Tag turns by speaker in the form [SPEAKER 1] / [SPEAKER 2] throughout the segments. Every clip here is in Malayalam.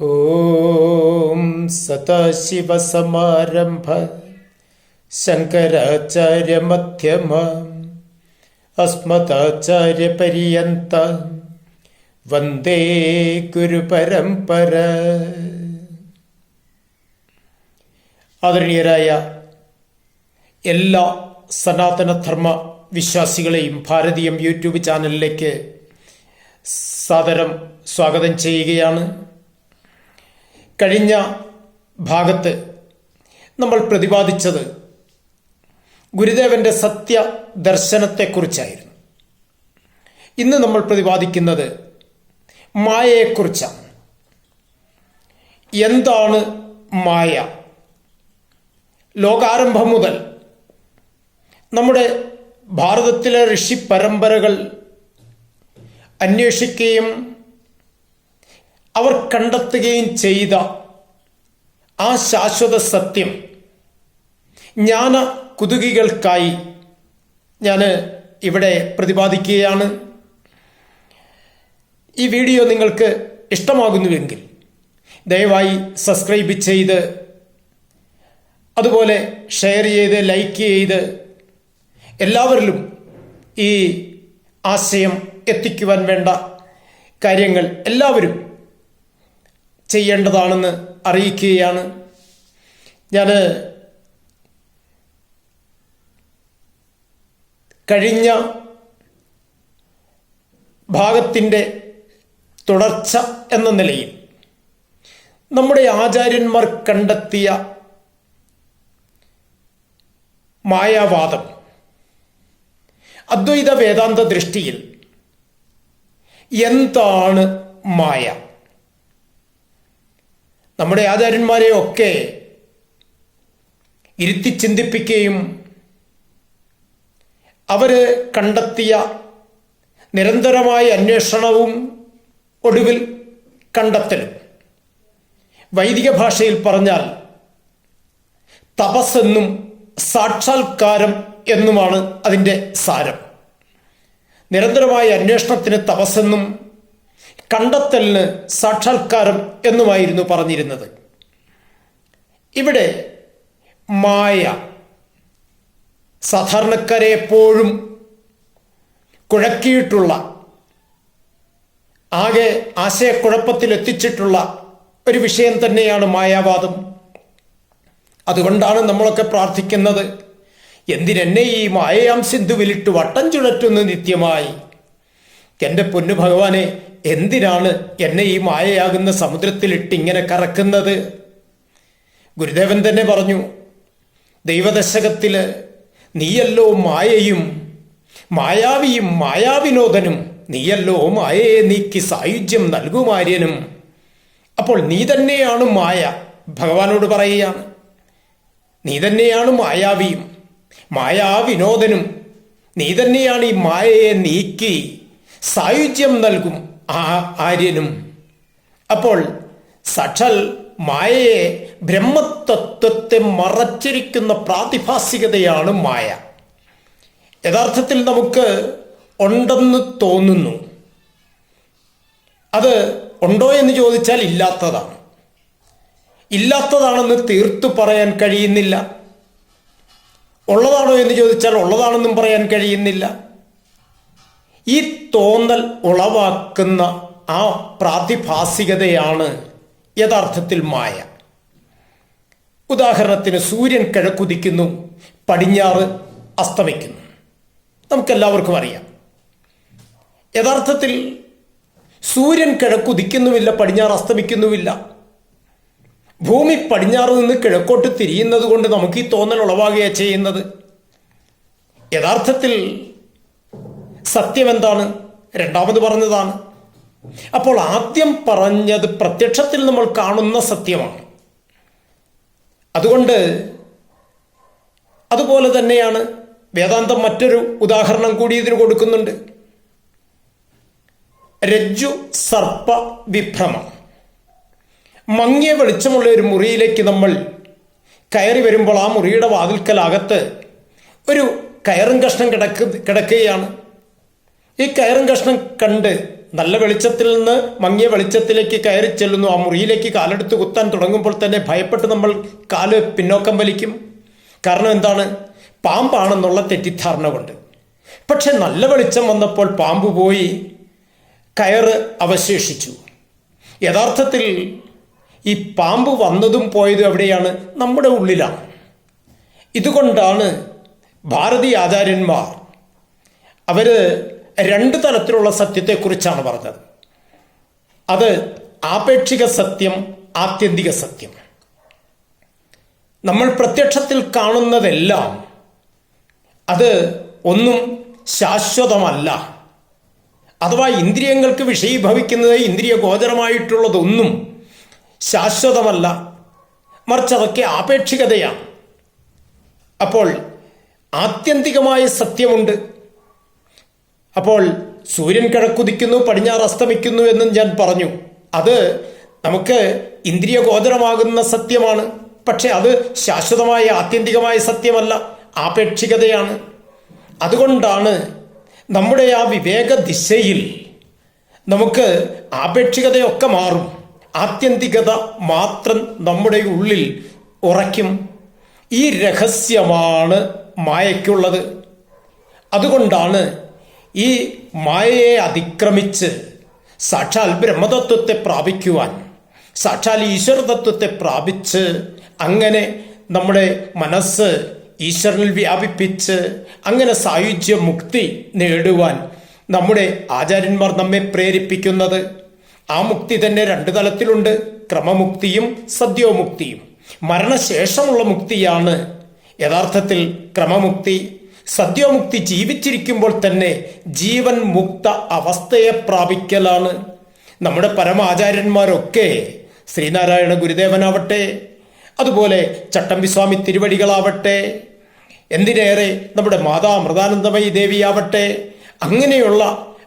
[SPEAKER 1] ഓം സദാശിവസമാരംഭ ശങ്കരാചാര്യമധ്യമ അസ്മദാചാര്യപര്യന്ത വന്ദേ ഗുരുപരംപര ആദരണീയരായ എല്ലാ സനാതനധർമ്മ വിശ്വാസികളെയും ഭാരതീയം യൂട്യൂബ് ചാനലിലേക്ക് സാദരം സ്വാഗതം ചെയ്യുകയാണ്. കഴിഞ്ഞ ഭാഗത്ത് നമ്മൾ പ്രതിപാദിച്ചത് ഗുരുദേവന്റെ സത്യ ദർശനത്തെക്കുറിച്ചായിരുന്നു ഇന്ന് നമ്മൾ പ്രതിപാദിക്കുന്നത് മായയെക്കുറിച്ചാണ്. എന്താണ് മായ? ലോകാരംഭം മുതൽ നമ്മുടെ ഭാരതത്തിലെ ഋഷി പരമ്പരകൾ അന്വേഷിക്കുകയും അവർ കണ്ടെത്തുകയും ചെയ്ത ആ ശാശ്വത സത്യം ജ്ഞാന കുതുകികൾക്കായി ഞാൻ ഇവിടെ പ്രതിപാദിക്കുകയാണ്. ഈ വീഡിയോ നിങ്ങൾക്ക് ഇഷ്ടമാകുന്നുവെങ്കിൽ ദയവായി സബ്സ്ക്രൈബ് ചെയ്ത് അതുപോലെ ഷെയർ ചെയ്ത് ലൈക്ക് ചെയ്ത് എല്ലാവരിലും ഈ ആശയം എത്തിക്കുവാൻ വേണ്ട കാര്യങ്ങൾ എല്ലാവരും ചെയ്യേണ്ടതാണെന്ന് അറിയിക്കുകയാണ്. ഞാൻ കഴിഞ്ഞ ഭാഗത്തിന്റെ തുടർച്ച എന്ന നിലയിൽ നമ്മുടെ ആചാര്യന്മാർ കണ്ടെത്തിയ മായാവാദം അദ്വൈത വേദാന്ത ദൃഷ്ടിയിൽ എന്താണ് മായ? നമ്മുടെ ആചാര്യന്മാരെയൊക്കെ ഇരുത്തി ചിന്തിപ്പിക്കുകയും അവർ കണ്ടെത്തിയ നിരന്തരമായ അന്വേഷണവും ഒടുവിൽ കണ്ടെത്തലും. വൈദിക ഭാഷയിൽ പറഞ്ഞാൽ തപസ്സെന്നും സാക്ഷാത്കാരം എന്നുമാണ് അതിന്റെ സാരം. നിരന്തരമായ അന്വേഷണത്തിന് തപസ്സെന്നും കണ്ടെത്തലിന് സാക്ഷാത്കാരം എന്നുമായിരുന്നു പറഞ്ഞിരുന്നത്. ഇവിടെ മായ സാധാരണക്കാരെ എപ്പോഴും കുഴക്കിയിട്ടുള്ള ആകെ ആശയക്കുഴപ്പത്തിൽ എത്തിച്ചിട്ടുള്ള ഒരു വിഷയം തന്നെയാണ് മായാവാദം. അതുകൊണ്ടാണ് നമ്മളൊക്കെ പ്രാർത്ഥിക്കുന്നത് എന്തിനെന്നെ ഈ മായയാം സിന്ധുവിലിട്ട് വട്ടം ചുഴറ്റുന്നു നിത്യമായി? എന്റെ പൊന്നു ഭഗവാനെ എന്തിനാണ് എന്നെ ഈ മായയാകുന്ന സമുദ്രത്തിലിട്ട് ഇങ്ങനെ കറക്കുന്നത്? ഗുരുദേവൻ തന്നെ പറഞ്ഞു ദൈവദശകത്തിൽ നീയല്ലോ മായയും മായാവിയും മായാവിനോദനും നീയല്ലോ മായയെ നീക്കി സായുജ്യം നൽകുമാര്യനും അപ്പോൾ നീ തന്നെയാണ് മായ ഭഗവാനോട് പറയുകയാണ്. നീ തന്നെയാണ് മായാവിയും മായാവിനോദനും. നീ തന്നെയാണ് ഈ മായയെ നീക്കി സായുജ്യം നൽകും. ആ ആര്യനും. അപ്പോൾ സക്ഷൽ മായയെ ബ്രഹ്മതത്വത്തെ മറച്ചിരിക്കുന്ന പ്രാതിഭാസികതയാണ് മായ. യഥാർത്ഥത്തിൽ നമുക്ക് ഉണ്ടെന്ന് തോന്നുന്നു. അത് ഉണ്ടോ എന്ന് ചോദിച്ചാൽ ഇല്ലാത്തതാണ്. ഇല്ലാത്തതാണെന്ന് തീർത്തു പറയാൻ കഴിയുന്നില്ല. ഉള്ളതാണോ എന്ന് ചോദിച്ചാൽ ഉള്ളതാണെന്നും പറയാൻ കഴിയുന്നില്ല. ഈ തോന്നൽ ഉളവാക്കുന്ന ആ പ്രാതിഭാസികതയാണ് യഥാർത്ഥത്തിൽ മായ. ഉദാഹരണത്തിന് സൂര്യൻ കിഴക്കുതിക്കുന്നു പടിഞ്ഞാറ് അസ്തമിക്കുന്നു. നമുക്കെല്ലാവർക്കും അറിയാം. യഥാർത്ഥത്തിൽ സൂര്യൻ കിഴക്കുതിക്കുന്നുമില്ല പടിഞ്ഞാറ് അസ്തമിക്കുന്നുമില്ല. ഭൂമി പടിഞ്ഞാറ് നിന്ന് കിഴക്കോട്ട് തിരിയുന്നത് കൊണ്ട് നമുക്ക് ഈ തോന്നൽ ഉളവാകുകയാണ് ചെയ്യുന്നത്. യഥാർത്ഥത്തിൽ സത്യം എന്താണ് രണ്ടാമത് പറഞ്ഞതാണ്. അപ്പോൾ ആദ്യം പറഞ്ഞത് പ്രത്യക്ഷത്തിൽ നമ്മൾ കാണുന്ന സത്യമാണ്. അതുകൊണ്ട് അതുപോലെ തന്നെയാണ് വേദാന്തം മറ്റൊരു ഉദാഹരണം കൂടി ഇതിന് കൊടുക്കുന്നുണ്ട്. രജ്ജു സർപ്പ വിഭ്രമം. മങ്ങിയ വെളിച്ചമുള്ള ഒരു മുറിയിലേക്ക് നമ്മൾ കയറി വരുമ്പോൾ ആ മുറിയുടെ വാതിൽക്കലകത്ത് ഒരു കയറും കഷ്ണം കിടക്ക് കിടക്കുകയാണ്. ഈ കയറും കഷ്ണം കണ്ട് നല്ല വെളിച്ചത്തിൽ നിന്ന് മങ്ങിയ വെളിച്ചത്തിലേക്ക് കയറി ചെല്ലുന്നു. ആ മുറിയിലേക്ക് കാലെടുത്ത് കുത്താൻ തുടങ്ങുമ്പോൾ തന്നെ ഭയപ്പെട്ട് നമ്മൾ കാൽ പിന്നോക്കം വലിക്കും. കാരണം എന്താണ്? പാമ്പാണെന്നുള്ള തെറ്റിദ്ധാരണ കൊണ്ട്. പക്ഷെ നല്ല വെളിച്ചം വന്നപ്പോൾ പാമ്പ് പോയി കയറ് അവശേഷിച്ചു. യഥാർത്ഥത്തിൽ ഈ പാമ്പ് വന്നതും പോയതും എവിടെയാണ്? നമ്മുടെ ഉള്ളിലാണ്. ഇതുകൊണ്ടാണ് ഭാരതീയ ആചാര്യന്മാർ അവർ രണ്ട് തരത്തിലുള്ള സത്യത്തെക്കുറിച്ചാണ് പറഞ്ഞത്. അത് ആപേക്ഷിക സത്യം ആത്യന്തിക സത്യം. നമ്മൾ പ്രത്യക്ഷത്തിൽ കാണുന്നതെല്ലാം അത് ഒന്നും ശാശ്വതമല്ല. അഥവാ ഇന്ദ്രിയങ്ങൾക്ക് വിഷയീഭവിക്കുന്നത് ഇന്ദ്രിയ ഗോചരമായിട്ടുള്ളതൊന്നും ശാശ്വതമല്ല. മറിച്ച് അതൊക്കെ ആപേക്ഷികതയാണ്. അപ്പോൾ ആത്യന്തികമായ സത്യമുണ്ട്. അപ്പോൾ സൂര്യൻ കിഴക്കുദിക്കുന്നു പടിഞ്ഞാറ് അസ്തമിക്കുന്നു എന്നും ഞാൻ പറഞ്ഞു. അത് നമുക്ക് ഇന്ദ്രിയ ഗോചരമാകുന്ന സത്യമാണ്. പക്ഷെ അത് ശാശ്വതമായ ആത്യന്തികമായ സത്യമല്ല ആപേക്ഷികതയാണ്. അതുകൊണ്ടാണ് നമ്മുടെ ആ വിവേക ദിശയിൽ നമുക്ക് ആപേക്ഷികതയൊക്കെ മാറും. ആത്യന്തികത മാത്രം നമ്മുടെ ഉള്ളിൽ ഉറയ്ക്കും. ഈ രഹസ്യമാണ് മായയ്ക്കുള്ളത്. അതുകൊണ്ടാണ് ഈ മായയെ അതിക്രമിച്ച് സാക്ഷാൽ ബ്രഹ്മതത്വത്തെ പ്രാപിക്കുവാൻ സാക്ഷാൽ ഈശ്വരതത്വത്തെ പ്രാപിച്ച് അങ്ങനെ നമ്മുടെ മനസ്സ് ഈശ്വരനിൽ വ്യാപിപ്പിച്ച് അങ്ങനെ സായുജ്യ മുക്തി നേടുവാൻ നമ്മുടെ ആചാര്യന്മാർ നമ്മെ പ്രേരിപ്പിക്കുന്നത്. ആ മുക്തി തന്നെ രണ്ട് തലത്തിലുണ്ട്. ക്രമമുക്തിയും സദ്യോമുക്തിയും. മരണശേഷമുള്ള മുക്തിയാണ് യഥാർത്ഥത്തിൽ ക്രമമുക്തി. സദ്യോമുക്തി ജീവിച്ചിരിക്കുമ്പോൾ തന്നെ ജീവൻ മുക്ത അവസ്ഥയെ പ്രാപിക്കലാണ്. നമ്മുടെ പരമാചാര്യന്മാരൊക്കെ ശ്രീനാരായണ ഗുരുദേവനാവട്ടെ അതുപോലെ ചട്ടമ്പിസ്വാമി തിരുവടികളാവട്ടെ എന്തിനേറെ നമ്മുടെ മാതാ അമൃതാനന്ദമയി ദേവിയാവട്ടെ അങ്ങനെയുള്ള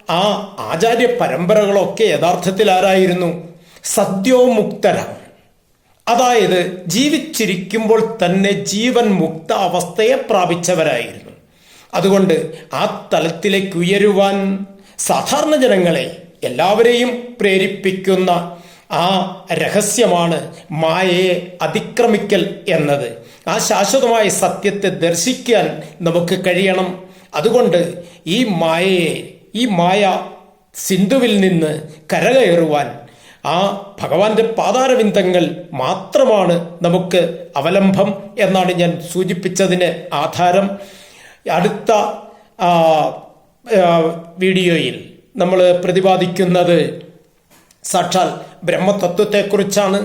[SPEAKER 1] ആ ആചാര്യ പരമ്പരകളൊക്കെ യഥാർത്ഥത്തിൽ ആരായിരുന്നു? സദ്യോമുക്തരാണ് അതായത് ജീവിച്ചിരിക്കുമ്പോൾ തന്നെ ജീവൻ മുക്ത അവസ്ഥയെ പ്രാപിച്ചവരായിരുന്നു. അതുകൊണ്ട് ആ തലത്തിലേക്ക് ഉയരുവാൻ സാധാരണ ജനങ്ങളെ എല്ലാവരെയും പ്രേരിപ്പിക്കുന്ന ആ രഹസ്യമാണ് മായയെ അതിക്രമിക്കൽ എന്നത്. ആ ശാശ്വതമായ സത്യത്തെ ദർശിക്കാൻ നമുക്ക് കഴിയണം. അതുകൊണ്ട് ഈ മായയെ ഈ മായ സിന്ധുവിൽ നിന്ന് കരകയറുവാൻ ആ ഭഗവാന്റെ പാതാരവിന്ദങ്ങൾ മാത്രമാണ് നമുക്ക് അവലംബം എന്നാണ് ഞാൻ സൂചിപ്പിച്ചതിന് ആധാരം. അടുത്ത വീഡിയോയിൽ നമ്മൾ പ്രതിപാദിക്കുന്നത് സാക്ഷാൽ ബ്രഹ്മതത്വത്തെക്കുറിച്ചാണ്.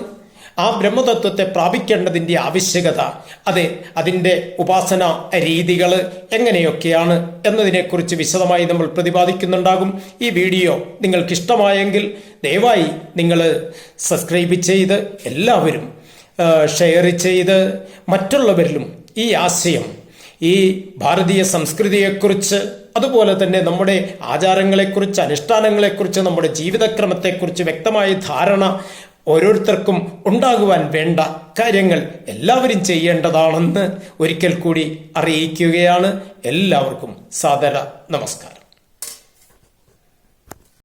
[SPEAKER 1] ആ ബ്രഹ്മതത്വത്തെ പ്രാപിക്കേണ്ടതിന്റെ ആവശ്യകത അതെ അതിന്റെ ഉപാസന രീതികൾ എങ്ങനെയൊക്കെയാണ് എന്നതിനെക്കുറിച്ച് വിശദമായി നമ്മൾ പ്രതിപാദിക്കുന്നുണ്ടാകും. ഈ വീഡിയോ നിങ്ങൾക്ക് ഇഷ്ടമായെങ്കിൽ ദയവായി നിങ്ങൾ സബ്സ്ക്രൈബ് ചെയ്ത് എല്ലാവരും ഷെയർ ചെയ്ത് മറ്റുള്ളവരിലും ഈ ആശയം ഈ ഭാരതീയ സംസ്കൃതിയെക്കുറിച്ച് അതുപോലെ തന്നെ നമ്മുടെ ആചാരങ്ങളെക്കുറിച്ച് അനുഷ്ഠാനങ്ങളെക്കുറിച്ച് നമ്മുടെ ജീവിതക്രമത്തെക്കുറിച്ച് വ്യക്തമായ ധാരണ ഓരോരുത്തർക്കും ഉണ്ടാകുവാൻ വേണ്ട കാര്യങ്ങൾ എല്ലാവരും ചെയ്യേണ്ടതാണെന്ന് ഒരിക്കൽ കൂടി അറിയിക്കുകയാണ്. എല്ലാവർക്കും സാദര നമസ്കാരം.